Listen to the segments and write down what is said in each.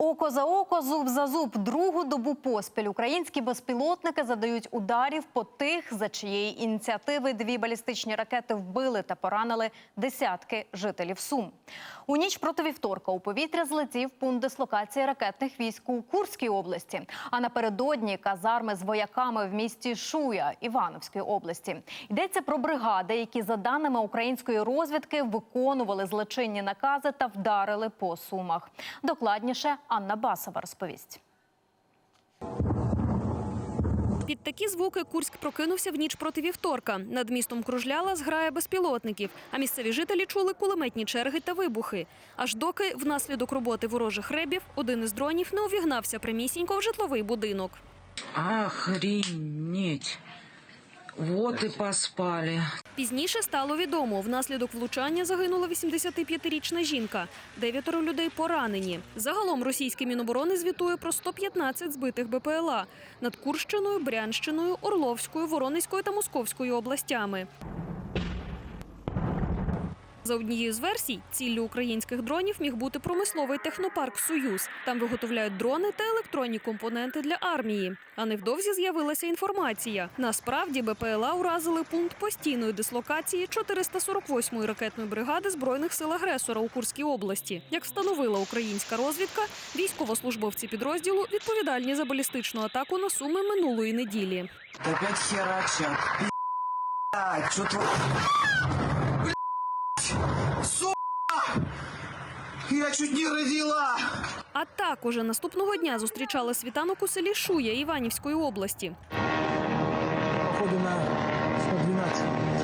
Око за око, зуб за зуб. Другу добу поспіль українські безпілотники задають ударів по тих, за чиєї ініціативи дві балістичні ракети вбили та поранили десятки жителів Сум. У ніч проти вівторка у повітря злетів пункт дислокації ракетних військ у Курській області. А напередодні казарми з вояками в місті Шуя Івановської області. Йдеться про бригади, які за даними української розвідки виконували злочинні накази та вдарили по сумах. Докладніше Анна Басова розповість. Під такі звуки Курськ прокинувся в ніч проти вівторка. Над містом кружляла зграя безпілотників, а місцеві жителі чули кулеметні черги та вибухи. Аж доки внаслідок роботи ворожих ребів один із дронів не увігнався прямісінько в житловий будинок. Охренеть. Вот и поспали. Пізніше стало відомо, внаслідок влучання загинула 85-річна жінка. Дев'ятеро людей поранені. Загалом російське міноборони звітує про 115 збитих БПЛА над Курщиною, Брянщиною, Орловською, Воронезькою та Московською областями. За однією з версій, ціллю українських дронів міг бути промисловий технопарк Союз. Там виготовляють дрони та електронні компоненти для армії. А невдовзі з'явилася інформація. Насправді БПЛА уразили пункт постійної дислокації 448-ї ракетної бригади збройних сил агресора у Курській області. Як встановила українська розвідка, військовослужбовці підрозділу відповідальні за балістичну атаку на суми минулої неділі. Опять херачат. Блядь, сука! Я чуть не родила! А так уже наступного дня зустрічали світанок у селі Шуя Іванівської області. походу на 112.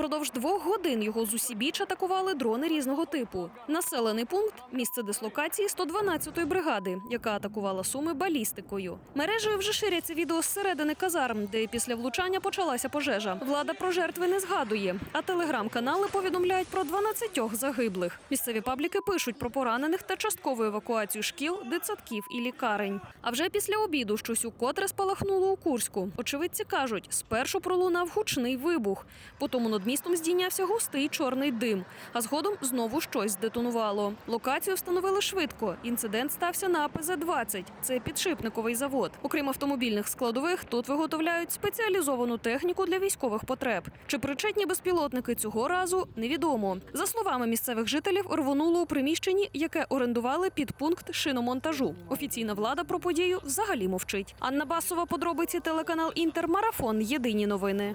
Упродовж двох годин його з усібіч атакували дрони різного типу. Населений пункт місце дислокації 112-ї бригади, яка атакувала суми балістикою. Мережею вже ширяться відео з середини казарм, де після влучання почалася пожежа. Влада про жертви не згадує, а телеграм-канали повідомляють про 12 загиблих. Місцеві пабліки пишуть про поранених та часткову евакуацію шкіл, дитсадків і лікарень. А вже після обіду щось укотре спалахнуло у Курську. Очевидці кажуть, спершу пролунав гучний вибух, потім над містом здійнявся густий чорний дим, а згодом знову щось здетонувало. Локацію встановили швидко. Інцидент стався на АПЗ-20. Це підшипниковий завод. Окрім автомобільних складових, тут виготовляють спеціалізовану техніку для військових потреб. Чи причетні безпілотники цього разу невідомо. За словами місцевих жителів, рвонуло у приміщенні, яке орендували під пункт шиномонтажу. Офіційна влада про подію взагалі мовчить. Анна Басова, подробиці телеканал Інтер Марафон. Єдині новини.